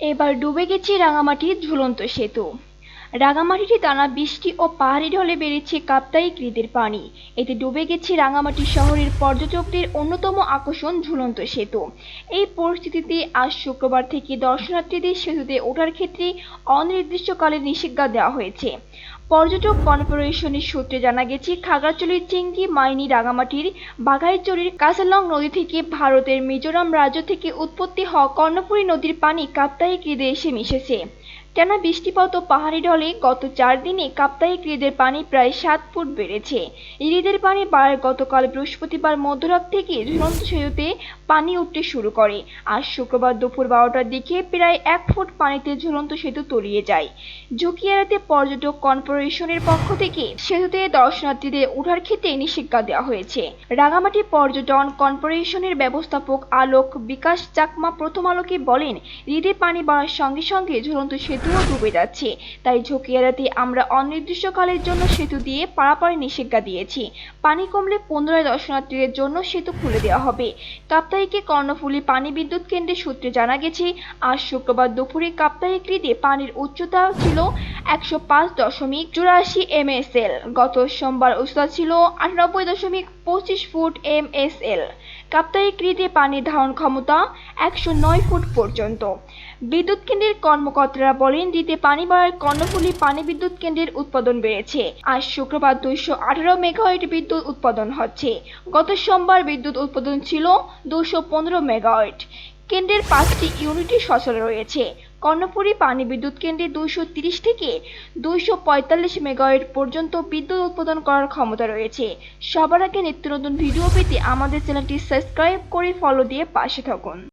এবার ডুবে গেছে রাঙামাটির ঝুলন্ত সেতু। রাঙামাটিতে টানা বৃষ্টি ও পাহাড়ি ঢলে বেড়েছে কাপ্তাই হৃদের পানি। এতে ডুবে গেছে রাঙামাটি শহরের পর্যটকদের অন্যতম আকর্ষণ ঝুলন্ত সেতু। এই পরিস্থিতিতে আজ শুক্রবার থেকে দর্শনার্থীদের সেতুতে ওঠার ক্ষেত্রে অনির্দিষ্টকালে নিষেধাজ্ঞা দেওয়া হয়েছে। পর্যটক কর্পোরেশনের সূত্রে জানা গেছে, খাগড়াছড়ির চিংড়ি, মাইনি, রাঙামাটির বাঘাইচড়ির কাসালং নদী থেকে ভারতের মিজোরাম রাজ্য থেকে উৎপত্তি হওয়া কর্ণপুরী নদীর পানি কাপ্তাই হ্রদে এসে মিশেছে। টানা বৃষ্টিপাত ও পাহাড়ি ঢলে গত চার দিনে কাপ্তাই হ্রদের পানি প্রায় সাত ফুট বেড়েছে। হ্রদের পানি বাড়ায় গতকাল বৃহস্পতিবার মধ্যরাত থেকে ঝুলন্ত সেতুতে পানি উঠতে শুরু করে। আজ শুক্রবার দুপুর বারোটার দিকে প্রায় এক ফুট পানিতে ঝুলন্ত সেতু তলিয়ে যায়। ঝুঁকি এড়াতে পর্যটক কর্পোরেশনের পক্ষ থেকে সেতুতে দর্শনার্থীদের ওঠার ক্ষেত্রে নিষেধাজ্ঞা দেওয়া হয়েছে। রাঙামাটি পর্যটন কর্পোরেশনের ব্যবস্থাপক আলোক বিকাশ চাকমা প্রথম আলোকে বলেন, হ্রদে পানি বাড়ার সঙ্গে সঙ্গে ঝুলন্ত সেতুও ডুবে যাচ্ছে। তাই ঝুঁকি এড়াতে আমরা অনির্দিষ্টকালের জন্য সেতু দিয়ে পারাপারে নিষেধাজ্ঞা দিয়েছি। পানি কমলে পুনরায় দর্শনার্থীদের জন্য সেতু খুলে দেওয়া হবে। কাপ্তাইকে কর্ণফুলী পানি বিদ্যুৎ কেন্দ্রের সূত্রে জানা গেছে, আজ শুক্রবার দুপুরে কাপ্তাহিক হ্রদে পানির উচ্চতা ছিল একশো পাঁচ দশমিক চুরাশি এমএসএল। গত সোমবার উচ্চতা ছিল আটানব্বই দশমিক পঁচিশ ফুট এমএসএল। কাপ্তাই হ্রদে পানির ধারণ ক্ষমতা একশো নয় ফুট পর্যন্ত। বিদ্যুৎ কেন্দ্রের কর্মকর্তারা বলেন, দিতে পানি বাড়ার কর্ণফুলি পানি বিদ্যুৎ কেন্দ্রের উৎপাদন বেড়েছে। আজ শুক্রবার দুইশো আঠারো মেগাওয়েট বিদ্যুৎ উৎপাদন হচ্ছে। গত সোমবার বিদ্যুৎ উৎপাদন ছিল দুশো পনেরো মেগাওয়েট। কেন্দ্রের পাঁচটি ইউনিটই সচল রয়েছে। কর্ণপুরী পানি বিদ্যুৎ কেন্দ্রে দুইশো তিরিশ থেকে দুইশো পঁয়তাল্লিশ মেগাওয়াট পর্যন্ত বিদ্যুৎ উৎপাদন করার ক্ষমতা রয়েছে। সবার আগে নিত্য নতুন ভিডিও পেতে আমাদের চ্যানেলটি সাবস্ক্রাইব করে ফলো দিয়ে পাশে থাকুন।